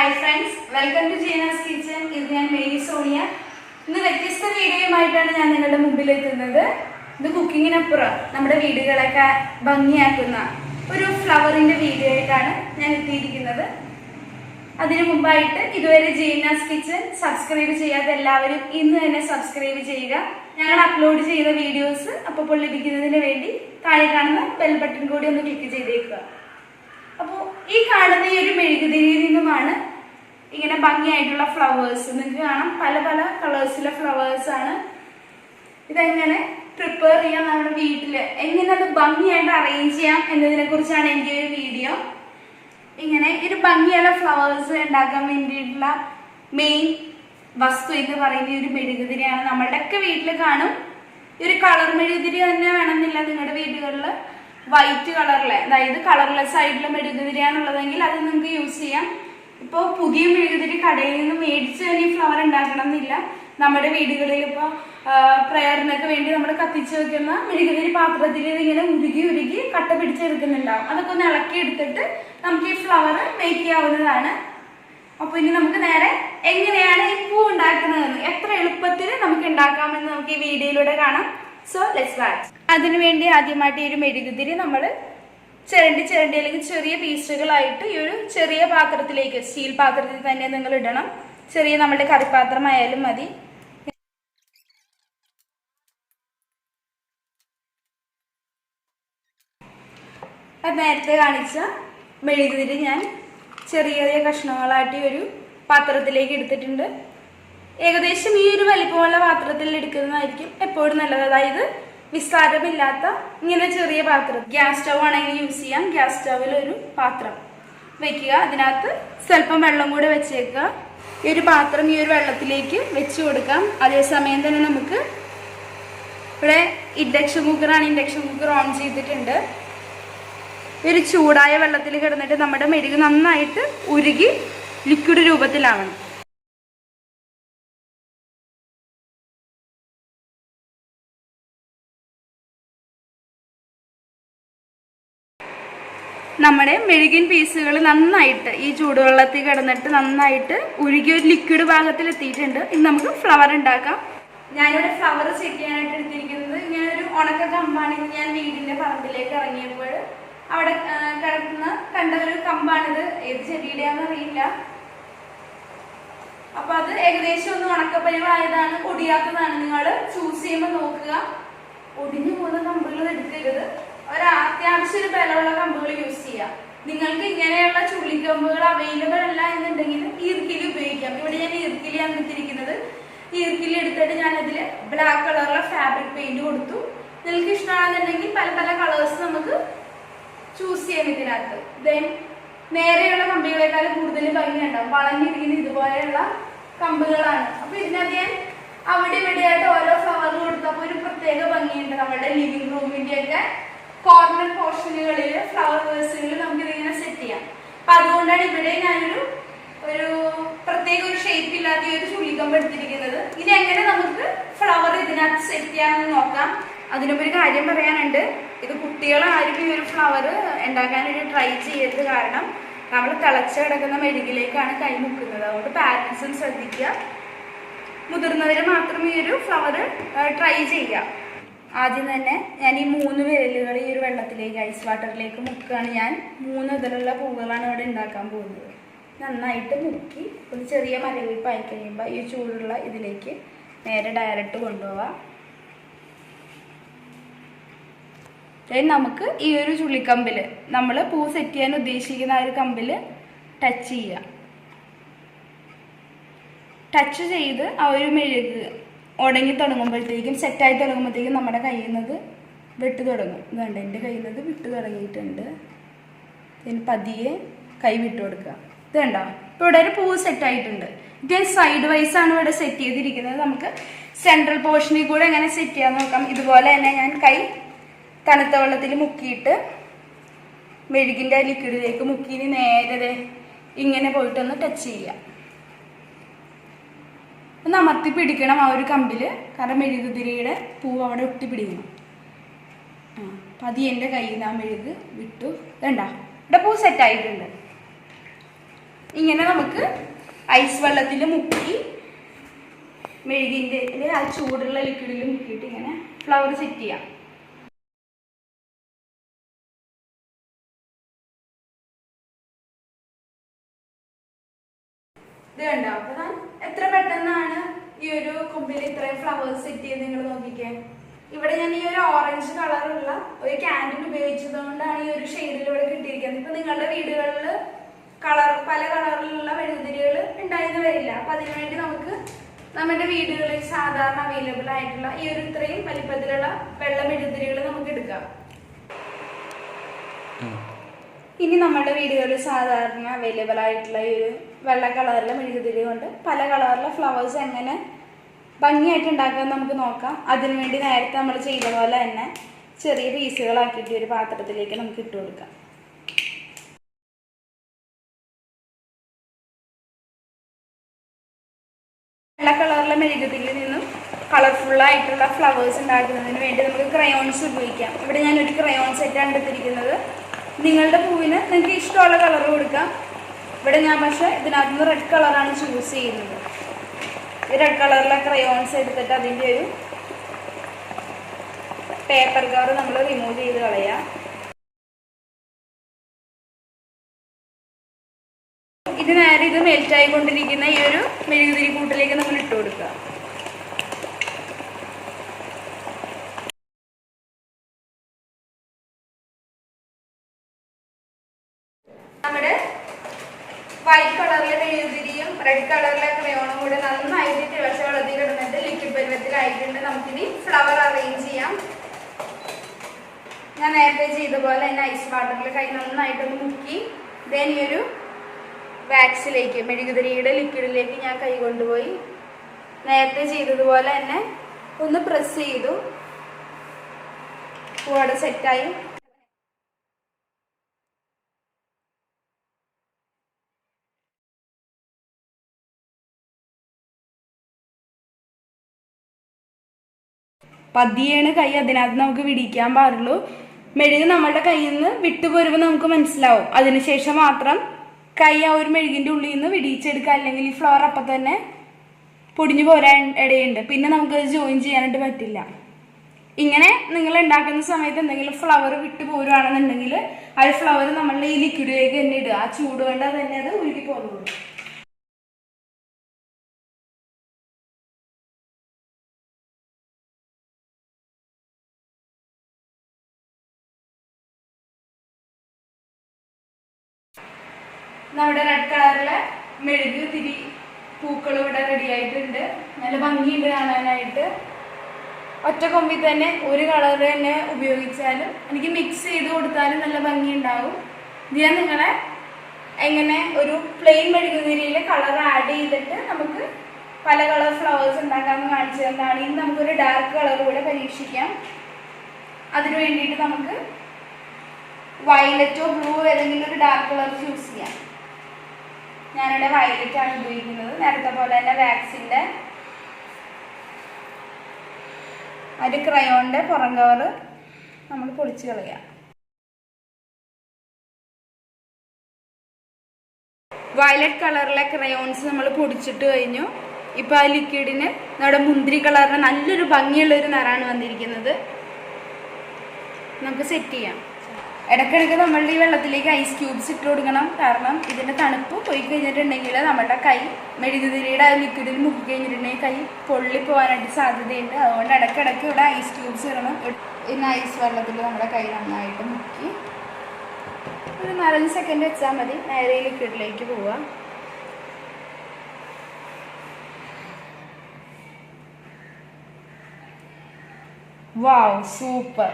Hi friends welcome to Jeena's kitchen ഇത് ഞാൻ Mary Sonia ഇന്ന് വ്യത്യസ്ത വീഡിയോയുമായിട്ടാണ് ഞാൻ നിങ്ങളുടെ മുമ്പിൽ എത്തുന്നത് ഇത് കുക്കിങ്ങിനപ്പുറം നമ്മുടെ വീടുകളൊക്കെ ഭംഗിയാക്കുന്ന ഒരു ഫ്ലവറിന്റെ വീഡിയോ ആയിട്ടാണ് ഞാൻ എത്തിയിരിക്കുന്നത്. അതിനു മുമ്പായിട്ട് ഇതുവരെ ജീനാസ് കിച്ചൻ സബ്സ്ക്രൈബ് ചെയ്യാത്ത എല്ലാവരും ഇന്ന് തന്നെ സബ്സ്ക്രൈബ് ചെയ്യുക. ഞങ്ങൾ അപ്ലോഡ് ചെയ്ത വീഡിയോസ് അപ്പോൾ ലഭിക്കുന്നതിന് വേണ്ടി താഴെ കാണുന്ന ബെൽ ബട്ടൺ കൂടി ഒന്ന് ക്ലിക്ക് ചെയ്തേക്കുക. ഈ കാണുന്ന ഈ ഒരു മെഴുകുതിരിയിൽ നിന്നുമാണ് ഇങ്ങനെ ഭംഗിയായിട്ടുള്ള ഫ്ലവേഴ്സ് നിങ്ങൾക്ക് കാണാം പല പല കളേഴ്സിലെ ഫ്ലവേഴ്സ് ആണ്. ഇതെങ്ങനെ പ്രിപ്പയർ ചെയ്യാം നമ്മുടെ വീട്ടിൽ എങ്ങനെ അത് ഭംഗിയായിട്ട് അറേഞ്ച് ചെയ്യാം എന്നതിനെ കുറിച്ചാണ് എന്റെ ഒരു വീഡിയോ ഇങ്ങനെ ഒരു ഭംഗിയുള്ള ഫ്ലവേഴ്സ് ഉണ്ടാക്കാൻ വേണ്ടിയിട്ടുള്ള മെയിൻ വസ്തു എന്ന് പറയുന്ന ഒരു മെഴുകുതിരിയാണ്. നമ്മളുടെയൊക്കെ വീട്ടിൽ കാണും. ഈ ഒരു കളർ മെഴുകുതിരി തന്നെ വേണമെന്നില്ല നിങ്ങളുടെ വീടുകളിൽ വൈറ്റ് കളറിലെ അതായത് കളർലെസ് ആയിട്ടുള്ള മെഴുകുതിരിയാണുള്ളതെങ്കിൽ അത് നിങ്ങൾക്ക് യൂസ് ചെയ്യാം. ഇപ്പോൾ പുതിയ മെഴുകുതിരി കടയിൽ നിന്ന് മേടിച്ച് തന്നെ ഫ്ലവർ ഉണ്ടാക്കണം എന്നില്ല നമ്മുടെ വീടുകളിൽ ഇപ്പോൾ പ്രയറിനൊക്കെ വേണ്ടി നമ്മൾ കത്തിച്ച് വെക്കുന്ന മെഴുകുതിരി പാത്രത്തിൽ ഇതിങ്ങനെ ഉരുകി ഉരുകി കട്ട പിടിച്ചെടുക്കുന്നുണ്ടാവും. അതൊക്കെ ഒന്ന് ഇളക്കി എടുത്തിട്ട് നമുക്ക് ഈ ഫ്ലവർ മേക്ക് ചെയ്യാവുന്നതാണ്. അപ്പൊ ഇനി നമുക്ക് നേരെ എങ്ങനെയാണ് ഈ പൂ ഉണ്ടാക്കുന്നതെന്ന് എത്ര എളുപ്പത്തിൽ നമുക്ക് ഉണ്ടാക്കാമെന്ന് നമുക്ക് ഈ വീഡിയോയിലൂടെ കാണാം. സോ ലെറ്റ്സ് വാച്ച് അതിനുവേണ്ടി ആദ്യമായിട്ട് ഈ ഒരു മെഴുകുതിരി നമ്മൾ ചിരണ്ടി ചിരണ്ടി അല്ലെങ്കിൽ ചെറിയ പീസുകളായിട്ട് ഈ ഒരു ചെറിയ പാത്രത്തിലേക്ക് സ്റ്റീൽ പാത്രത്തിൽ തന്നെ നിങ്ങൾ ഇടണം. ചെറിയ നമ്മുടെ കറിപ്പാത്രമായാലും മതി. അത് നേരത്തെ കാണിച്ച മെഴുകുതിരി ഞാൻ ചെറിയ ചെറിയ കഷ്ണങ്ങളായിട്ട് ഒരു പാത്രത്തിലേക്ക് എടുത്തിട്ടുണ്ട്. ഏകദേശം ഈ ഒരു വലിപ്പമുള്ള പാത്രത്തിൽ എടുക്കുന്നതായിരിക്കും എപ്പോഴും നല്ലത്. അതായത് വിസ്താരമില്ലാത്ത ഇങ്ങനെ ചെറിയ പാത്രം. ഗ്യാസ് സ്റ്റവ് ആണെങ്കിൽ യൂസ് ചെയ്യാം. ഗ്യാസ് സ്റ്റവിൽ ഒരു പാത്രം വെക്കുക. അതിനകത്ത് സ്വല്പം വെള്ളം കൂടെ വെച്ചേക്കുക. ഈ ഒരു പാത്രം ഈ ഒരു വെള്ളത്തിലേക്ക് വെച്ച് കൊടുക്കാം. അതേസമയം തന്നെ നമുക്ക് ഇവിടെ ഇൻഡക്ഷൻ കുക്കറാണ് ഇൻഡക്ഷൻ കുക്കർ ഓൺ ചെയ്തിട്ടുണ്ട്. ഒരു ചൂടായ വെള്ളത്തിൽ കിടന്നിട്ട് നമ്മുടെ മെഴുക് നന്നായിട്ട് ഉരുകി ലിക്വിഡ് രൂപത്തിലാവണം. നമ്മുടെ മെഴുകിൻ പീസുകൾ നന്നായിട്ട് ഈ ചൂടുവെള്ളത്തിൽ കിടന്നിട്ട് നന്നായിട്ട് ഉരുകി ഒരു ലിക്വിഡ് ഭാഗത്തിൽ എത്തിയിട്ടുണ്ട് ഇനി നമുക്ക് ഫ്ലവർ ഉണ്ടാക്കാം. ഞാനിവിടെ ഫ്ലവർ ചെക്ക് ചെയ്യാനായിട്ട് എടുത്തിരിക്കുന്നത്. ഇങ്ങനെ ഒരു ഉണക്ക കമ്പാണ് ഇത് ഞാൻ വീടിന്റെ പറമ്പിലേക്ക് ഇറങ്ങിയപ്പോൾ അവിടെ കിടക്കുന്ന കണ്ട ഒരു കമ്പാണിത് ഏത് ചെടിയുടെയാണെന്ന് അറിയില്ല. അപ്പൊ അത് ഏകദേശം ഒന്ന് ഉണക്കപ്പരിവായതാണ് ഒടിയാത്തതാണ് നിങ്ങൾ ചൂസ് ചെയ്യുമ്പോൾ നോക്കുക. ഒടിഞ്ഞു പോകുന്ന കമ്പുകൾ എടുക്കരുത്. ഒരു അത്യാവശ്യ ഒരു ബലമുള്ള കമ്പുകൾ യൂസ് ചെയ്യാം. നിങ്ങൾക്ക് ഇങ്ങനെയുള്ള ചുള്ളിക്കമ്പുകൾ അവൈലബിൾ അല്ല എന്നുണ്ടെങ്കിൽ ഈർക്കിലി ഉപയോഗിക്കാം. ഇവിടെ ഞാൻ ഈർക്കിലിയാണ് എടുത്തിരിക്കുന്നത്. ഈർക്കിലി എടുത്തിട്ട് ഞാൻ അതിൽ ബ്ലാക്ക് കളറുള്ള ഫാബ്രിക് പെയിന്റ് കൊടുത്തു. നിങ്ങൾക്ക് ഇഷ്ടമാണെന്നുണ്ടെങ്കിൽ പല പല കളേഴ്സ് നമുക്ക് ചൂസ് ചെയ്യാം ഇതിനകത്ത്. ദെൻ നേരെയുള്ള കമ്പികളെക്കാൾ കൂടുതൽ ഭംഗിയുണ്ടാവും വളഞ്ഞിരിക്കുന്ന ഇതുപോലെയുള്ള കമ്പുകളാണ്. അപ്പൊ ഇതിനകത്ത് ഞാൻ അവിടെ ഇവിടെയായിട്ട് ഓരോ ഫ്ലവർ കൊടുത്തപ്പോൾ ഒരു പ്രത്യേക ഭംഗിയുണ്ട്. നമ്മുടെ ലിവിംഗ് റൂമിന്റെ ഒക്കെ കോർണർ പോർഷനുകളിൽ ഫ്ലവർ വേഴ്സുകളിൽ നമുക്ക് ഇതിങ്ങനെ സെറ്റ് ചെയ്യാം. അപ്പൊ അതുകൊണ്ടാണ് ഇവിടെ ഞാനൊരു ഒരു പ്രത്യേക ഒരു ഷേപ്പ് ഇല്ലാത്ത ഒരു ചുള്ളിക്കമ്പ് എടുത്തിരിക്കുന്നത്. ഇനി എങ്ങനെ നമുക്ക് ഫ്ലവർ ഇതിനകത്ത് സെറ്റ് ചെയ്യാമെന്ന് നോക്കാം. അതിനുമ്പ് ഒരു കാര്യം പറയാനുണ്ട്. ഇത് കുട്ടികളാരും ഈ ഒരു ഫ്ലവർ ഉണ്ടാക്കാനൊരു ട്രൈ ചെയ്യരുത് കാരണം നമ്മൾ തിളച്ച് കിടക്കുന്ന മെഴുകിലേക്കാണ് കൈ മുക്കുന്നത്. അതുകൊണ്ട് പാരൻസും ശ്രദ്ധിക്കുക. മുതിർന്നവർ മാത്രം ഈ ഒരു ഫ്ലവർ ട്രൈ ചെയ്യുക. ആദ്യം തന്നെ ഞാൻ ഈ മൂന്ന് വിരലുകൾ ഈ ഒരു വെള്ളത്തിലേക്ക് ഐസ് വാട്ടറിലേക്ക് മുക്കുകയാണ്. ഞാൻ മൂന്ന് ഇതിലുള്ള പൂവുകളാണ് ഇവിടെ ഉണ്ടാക്കാൻ പോകുന്നത്. നന്നായിട്ട് മുക്കി ഒരു ചെറിയ മരവിപ്പായി കഴിയുമ്പോൾ ഈ ചൂടുള്ള ഇതിലേക്ക് നേരെ ഡയറക്റ്റ് കൊണ്ടുപോവാം. നമുക്ക് ഈ ഒരു ചുള്ളിക്കമ്പിൽ നമ്മൾ പൂ സെറ്റ് ചെയ്യാൻ ഉദ്ദേശിക്കുന്ന ആ ഒരു കമ്പിൽ ടച്ച് ചെയ്യാം. ടച്ച് ചെയ്ത് ആ ഒരു മെഴുക് ഉടങ്ങി തുടങ്ങുമ്പോഴത്തേക്കും സെറ്റായി തുടങ്ങുമ്പോഴത്തേക്കും നമ്മുടെ കയ്യിൽ നിന്നത് വിട്ടു തുടങ്ങും. വേണ്ട എന്റെ കയ്യിൽ നിന്നത് വിട്ടു തുടങ്ങിയിട്ടുണ്ട്. ഇതിന് പതിയെ കൈ വിട്ടു കൊടുക്കുക. ഇത് കണ്ടോ? ഇപ്പോൾ ഇവിടെ ഒരു പൂവ് സെറ്റായിട്ടുണ്ട് ഇത് സൈഡ് വൈസ് ആണ് ഇവിടെ സെറ്റ് ചെയ്തിരിക്കുന്നത്. നമുക്ക് സെൻട്രൽ പോർഷനിൽ കൂടെ എങ്ങനെ സെറ്റ് ചെയ്യാൻ നോക്കാം. ഇതുപോലെ തന്നെ ഞാൻ കൈ തണുത്ത വെള്ളത്തിൽ മുക്കിയിട്ട് മെഴുകിന്റെ ലിക്വിഡിലേക്ക് മുക്കി. ഇനി നേരെ ഇങ്ങനെ പോയിട്ടൊന്ന് ടച്ച് ചെയ്യുക. ഒന്ന് അമർത്തി പിടിക്കണം ആ ഒരു കമ്പിൽ കാരണം മെഴുകുതിരിയുടെ പൂവ് അവിടെ ഒട്ടി പിടിക്കണം ആ പതി എന്റെ കയ്യിൽ നിന്ന് ആ മെഴുക് വിട്ടു. വേണ്ട ഇവിടെ പൂ സെറ്റ് ആയിട്ടുണ്ട്. ഇങ്ങനെ നമുക്ക് ഐസ് വെള്ളത്തിൽ മുക്കി മെഴുകിന്റെ ആ ചൂടുള്ള ലിക്വിഡിൽ മുക്കിയിട്ട് ഇങ്ങനെ ഫ്ലവർ സെറ്റ് ചെയ്യാം. ഇത് കണ്ടോ അപ്പൊ എത്ര പെട്ടെന്നാണ് ഒരു കൊമ്പിൽ ഇത്രയും ഫ്ലവേഴ്സ് സെറ്റ് ചെയ്ത് നിങ്ങൾ നോക്കിക്കേ. ഇവിടെ ഞാൻ ഈ ഒരു ഓറഞ്ച് കളറുള്ള ഒരു ക്യാൻഡിൽ ഉപയോഗിച്ചത് കൊണ്ടാണ് ഈ ഒരു ഷെയ്ഡിൽ ഇവിടെ കിട്ടിയിരിക്കുന്നത്. ഇപ്പൊ നിങ്ങളുടെ വീടുകളിൽ കളർ പല കളറിലുള്ള മെഴുകുതിരികൾ ഉണ്ടായിരുന്നു വരില്ല. അപ്പൊ അതിനുവേണ്ടി നമുക്ക് നമ്മുടെ വീടുകളിൽ സാധാരണ അവൈലബിൾ ആയിട്ടുള്ള ഈ ഒരു ഇത്രയും വലിപ്പത്തിലുള്ള വെള്ള മെഴുകുതിരികൾ നമുക്ക് എടുക്കാം. ഇനി നമ്മുടെ വീടുകളിൽ സാധാരണ അവൈലബിൾ ആയിട്ടുള്ള ഈ ഒരു വെള്ള കളറിലെ മെഴുകുതിരി കൊണ്ട് പല കളറിലെ ഫ്ലവേഴ്സ് എങ്ങനെ ഭംഗിയായിട്ട് ഉണ്ടാക്കാൻ നമുക്ക് നോക്കാം. അതിനുവേണ്ടി നേരത്തെ നമ്മൾ ചെയ്ത പോലെ തന്നെ ചെറിയ പീസുകളാക്കിയിട്ട് ഒരു പാത്രത്തിലേക്ക് നമുക്ക് ഇട്ട് കൊടുക്കാം. വെള്ള കളറിലെ മെഴുകുതിരിയിൽ നിന്നും കളർഫുള്ളായിട്ടുള്ള ഫ്ലവേഴ്സ് ഉണ്ടാക്കുന്നതിന് വേണ്ടി നമുക്ക് ക്രയോൺസ് ഉപയോഗിക്കാം. ഇവിടെ ഞാൻ ഒരു ക്രയോൺ സെറ്റാണ് എടുത്തിരിക്കുന്നത്. നിങ്ങളുടെ പൂവിന് നിങ്ങൾക്ക് ഇഷ്ടമുള്ള കളർ കൊടുക്കാം. ഇവിടെ ഞാൻ പക്ഷേ ഇതിനകത്ത് നിന്ന് റെഡ് കളറാണ് ചൂസ് ചെയ്യുന്നത്. റെഡ് കളറിലെ ക്രയോൺസ് എടുത്തിട്ട് അതിന്റെ ഒരു പേപ്പർ കവർ നമ്മൾ റിമൂവ് ചെയ്ത് കളയാം. ഇത് നേരെ ഇത് മെൽറ്റായിക്കൊണ്ടിരിക്കുന്ന ഈ ഒരു മെഴുകുതിരി കൂട്ടിലേക്ക് നമ്മൾ ഇട്ട് കൊടുക്കുക നമ്മുടെ വൈറ്റ് കളറിലെ മെഴുകുതിരിയും റെഡ് കളറിലെ ക്രയോണും കൂടെ നന്നായിട്ട് തിളച്ച വെള്ളത്തിൽ കിടന്നിട്ട് ലിക്വിഡ് പരുവത്തിലായിട്ടുണ്ട്. നമുക്കിനി ഫ്ലവർ അറേഞ്ച് ചെയ്യാം. ഞാൻ നേരത്തെ ചെയ്ത പോലെ തന്നെ ഐസ് വാട്ടറിൽ കൈ നന്നായിട്ടൊന്ന് മുക്കി. ദെൻ ഈ ഒരു വാക്സിലേക്ക് മെഴുകുതിരിയുടെ ലിക്വിഡിലേക്ക് ഞാൻ കൈ കൊണ്ടുപോയി. നേരത്തെ ചെയ്തതുപോലെ തന്നെ ഒന്ന് പ്രസ് ചെയ്തു. പൂവടെ സെറ്റായി പതിയാണ് കൈ അതിനകത്ത് നമുക്ക് വിടിക്കാൻ പാടുള്ളൂ. മെഴുക് നമ്മളുടെ കയ്യിൽ നിന്ന് വിട്ടുപോരുമ്പോൾ നമുക്ക് മനസ്സിലാവും. അതിനുശേഷം മാത്രം കൈ ആ ഒരു മെഴുകിന്റെ ഉള്ളിൽ നിന്ന് വിടിയിച്ചെടുക്കുക. അല്ലെങ്കിൽ ഈ ഫ്ലോർ അപ്പം തന്നെ പൊടിഞ്ഞു പോരാൻ ഇടയുണ്ട്. പിന്നെ നമുക്കത് ജോയിൻ ചെയ്യാനായിട്ട് പറ്റില്ല. ഇങ്ങനെ നിങ്ങൾ ഉണ്ടാക്കുന്ന സമയത്ത് എന്തെങ്കിലും ഫ്ലവർ വിട്ടു പോരുവാണെന്നുണ്ടെങ്കിൽ ആ ഫ്ലവർ നമ്മളുടെ ഈ ലിക്വിഡിലേക്ക് തന്നെ ഇടുക. ആ ചൂട് തന്നെ അത് ഉരുകി പോകുള്ളൂ നമ്മുടെ റെഡ് കളറിലെ മെഴുക് തിരി പൂക്കൾ ഇവിടെ റെഡി ആയിട്ടുണ്ട്. നല്ല ഭംഗിയുണ്ട് കാണാനായിട്ട്. ഒറ്റ കൊമ്പിൽ തന്നെ ഒരു കളർ തന്നെ ഉപയോഗിച്ചാലും എനിക്ക് മിക്സ് ചെയ്ത് കൊടുത്താലും നല്ല ഭംഗി ഉണ്ടാവും ഞാൻ നിങ്ങളെ എങ്ങനെ ഒരു പ്ലെയിൻ മെഴുകുതിരിയിൽ കളർ ആഡ് ചെയ്തിട്ട് നമുക്ക് പല കളർ ഫ്ലവേഴ്സ് ഉണ്ടാക്കാമെന്ന് കാണിച്ചു തന്നാണ്. ഇനി നമുക്കൊരു ഡാർക്ക് കളർ കൂടെ പരീക്ഷിക്കാം. അതിനു വേണ്ടിയിട്ട് നമുക്ക് വയലറ്റോ ബ്ലൂ ഏതെങ്കിലും ഒരു ഡാർക്ക് കളർ ചൂസ് ചെയ്യാം. ഞാനിവിടെ വയലറ്റ് ആണ് ഉപയോഗിക്കുന്നത്. നേരത്തെ പോലെ തന്നെ വാക്സിന്റെ ഒരു ക്രയോണിന്റെ പുറം കവർ നമ്മൾ പൊളിച്ച് കളയാം. വയലറ്റ് കളറിലെ ക്രയോൺസ് നമ്മൾ പൊടിച്ചിട്ട് കഴിഞ്ഞു. ഇപ്പം ആ ലിക്വിഡിന് നമ്മുടെ മുന്തിരി കളറിന് നല്ലൊരു ഭംഗിയുള്ളൊരു നിറമാണ് വന്നിരിക്കുന്നത്. നമുക്ക് സെറ്റ് ചെയ്യാം. ഇടയ്ക്കിടയ്ക്ക് നമ്മളുടെ ഈ വെള്ളത്തിലേക്ക് ഐസ് ക്യൂബ്സ് ഇട്ട് കൊടുക്കണം. കാരണം ഇതിന്റെ തണുപ്പ് പോയി കഴിഞ്ഞിട്ടുണ്ടെങ്കിൽ നമ്മുടെ കൈ മെഴുകുതിരിയുടെ ആ ലിക്വിഡിൽ മുക്കി കഴിഞ്ഞിട്ടുണ്ടെങ്കിൽ കൈ പൊള്ളി പോകാനായിട്ട് സാധ്യതയുണ്ട്. അതുകൊണ്ട് ഇടയ്ക്കിടയ്ക്ക് ഇവിടെ ഐസ് ക്യൂബ്സ് ഇടണം. ഇന്ന് ഐസ് വെള്ളത്തിൽ നമ്മുടെ കൈ നന്നായിട്ട് മുക്കി. ഒരു നാലഞ്ച് സെക്കൻഡ് വെച്ചാൽ മതി. നേരെ ലിക്വിഡിലേക്ക് പോവാം. വാവ് സൂപ്പർ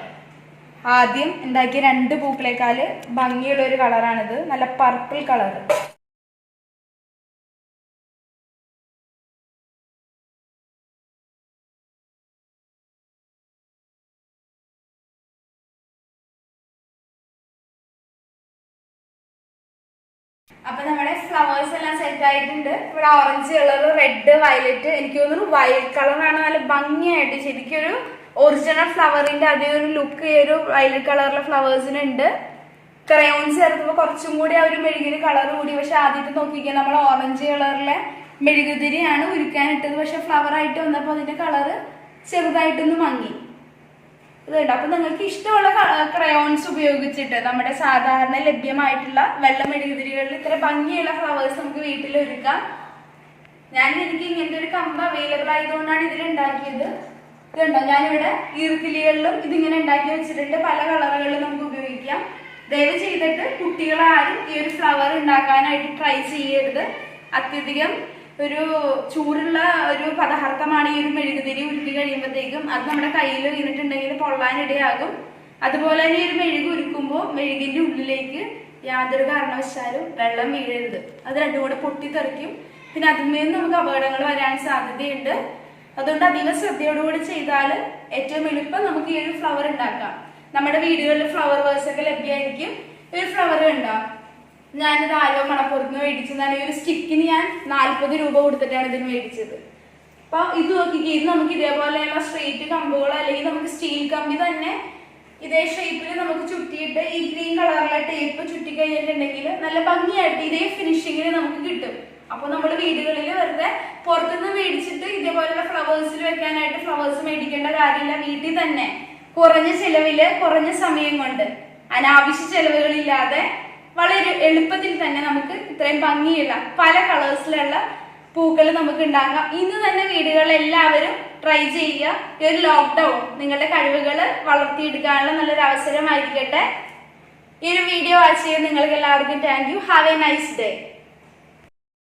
ആദ്യം ഉണ്ടാക്കിയ രണ്ട് പൂക്കളേക്കാൾ ഭംഗിയുള്ള ഒരു കളറാണിത്. നല്ല പർപ്പിൾ കളർ അപ്പൊ നമ്മുടെ ഫ്ലവേഴ്സ് എല്ലാം സെറ്റ് ആയിട്ടുണ്ട്. ഇവിടെ ഓറഞ്ച് കളർ റെഡ് വയലറ്റ് എനിക്ക് തോന്നുന്നു വയലറ്റ് കളറാണ് നല്ല ഭംഗിയായിട്ട് ശരിക്കും ഒരു ഒറിജിനൽ ഫ്ലവറിന്റെ അതേ ഒരു ലുക്ക് ഈ ഒരു വയലറ്റ് കളറിലെ ഫ്ലവേഴ്സിനുണ്ട് ക്രയോൺസ് ചേർത്തുമ്പോൾ കുറച്ചും കൂടി ആ ഒരു മെഴുകിന് കളർ കൂടി. പക്ഷെ ആദ്യത്തെ നോക്കിക്കാൻ നമ്മൾ ഓറഞ്ച് കളറിലെ മെഴുകുതിരിയാണ് ഉരുക്കാനിട്ടത്. പക്ഷെ ഫ്ലവർ ആയിട്ട് വന്നപ്പോൾ അതിന്റെ കളറ് ചെറുതായിട്ടൊന്ന് മങ്ങി. ഇതുണ്ട്. അപ്പൊ നിങ്ങൾക്ക് ഇഷ്ടമുള്ള ക്രയോൺസ് ഉപയോഗിച്ചിട്ട് നമ്മുടെ സാധാരണ ലഭ്യമായിട്ടുള്ള വെള്ള മെഴുകുതിരികളിൽ ഇത്ര ഭംഗിയുള്ള ഫ്ലവേഴ്സ് നമുക്ക് വീട്ടിൽ ഒരുക്കാം ഞാൻ എനിക്ക് ഇങ്ങനത്തെ ഒരു കമ്പ് അവൈലബിൾ ആയതുകൊണ്ടാണ് ഇതിൽ ഉണ്ടാക്കിയത്. ഇതുണ്ടോ? ഞാനിവിടെ ഈർക്കിലികളിലും ഇതിങ്ങനെ ഉണ്ടാക്കി വെച്ചിട്ടുണ്ട്. പല കളറുകളിലും നമുക്ക് ഉപയോഗിക്കാം. ദയവ് ചെയ്തിട്ട് കുട്ടികളാരും ഈ ഒരു ഫ്ലവർ ഉണ്ടാക്കാനായിട്ട് ട്രൈ ചെയ്യരുത്. അത്യധികം ഒരു ചൂടുള്ള ഒരു പദാർത്ഥമാണ് ഈ ഒരു മെഴുകുതിരി ഉരുക്കി കഴിയുമ്പോഴത്തേക്കും അത് നമ്മുടെ കയ്യിൽ വീണിട്ടുണ്ടെങ്കിൽ പൊള്ളാനിടയാകും. അതുപോലെ തന്നെ ഒരു മെഴുക് ഉരുക്കുമ്പോൾ മെഴുകിന്റെ ഉള്ളിലേക്ക് യാതൊരു കാരണവശാലും വെള്ളം വീഴരുത്. അത് രണ്ടും കൂടെ പൊട്ടിത്തെറിക്കും. പിന്നെ അതിന്മേൽ നമുക്ക് അപകടങ്ങൾ വരാൻ സാധ്യതയുണ്ട്. അതുകൊണ്ട് അധികം ശ്രദ്ധയോടുകൂടി ചെയ്താൽ ഏറ്റവും എളുപ്പം നമുക്ക് ഈ ഒരു ഫ്ലവർ ഉണ്ടാക്കാം. നമ്മുടെ വീടുകളിൽ ഫ്ലവർ വേഴ്സ് ഒക്കെ ലഭ്യമായിരിക്കും. ഒരു ഫ്ലവർ ഉണ്ടാവും ഞാനിത് ആരോ മണപ്പുറത്ത് മേടിച്ചതാണ് ഈ ഒരു സ്റ്റിക്കിന് ഞാൻ നാൽപ്പത് രൂപ കൊടുത്തിട്ടാണ് ഇതിന് മേടിച്ചത്. അപ്പൊ ഇത് നോക്കിക്കേ ഇത് നമുക്ക് ഇതേപോലെയുള്ള സ്ട്രെയിറ്റ് കമ്പുകൾ അല്ലെങ്കിൽ നമുക്ക് സ്റ്റീൽ കമ്പി തന്നെ ഇതേ ഷേപ്പിൽ നമുക്ക് ചുറ്റിയിട്ട് ഈ ഗ്രീൻ കളറിലെ ടേപ്പ് ചുറ്റി കഴിഞ്ഞിട്ടുണ്ടെങ്കിൽ നല്ല ഭംഗിയായിട്ട് ഇതേ ഫിനിഷിങ്ങിൽ നമുക്ക് കിട്ടും. അപ്പൊ നമ്മൾ വീടുകളിൽ വെറുതെ പുറത്തുനിന്ന് മേടിച്ചിട്ട് ഇതേപോലെയുള്ള ഫ്ലവേഴ്സിൽ വെക്കാനായിട്ട് ഫ്ലവേഴ്സ് മേടിക്കേണ്ട കാര്യമില്ല. വീട്ടിൽ തന്നെ കുറഞ്ഞ ചെലവിൽ കുറഞ്ഞ സമയം കൊണ്ട് അനാവശ്യ ചെലവുകളില്ലാതെ വളരെ എളുപ്പത്തിൽ തന്നെ നമുക്ക് ഇത്രയും ഭംഗിയുള്ള പല കളേഴ്സിലുള്ള പൂക്കൾ നമുക്ക് ഉണ്ടാകാം ഇന്ന് തന്നെ വീടുകളിൽ എല്ലാവരും ട്രൈ ചെയ്യുക. ഈ ഒരു ലോക്ക്ഡൌൺ നിങ്ങളുടെ കഴിവുകൾ വളർത്തിയെടുക്കാനുള്ള നല്ലൊരു അവസരമായിരിക്കട്ടെ. ഈ ഒരു വീഡിയോ വാച്ച് ചെയ്യാൻ നിങ്ങൾക്ക് എല്ലാവർക്കും thank you have a nice day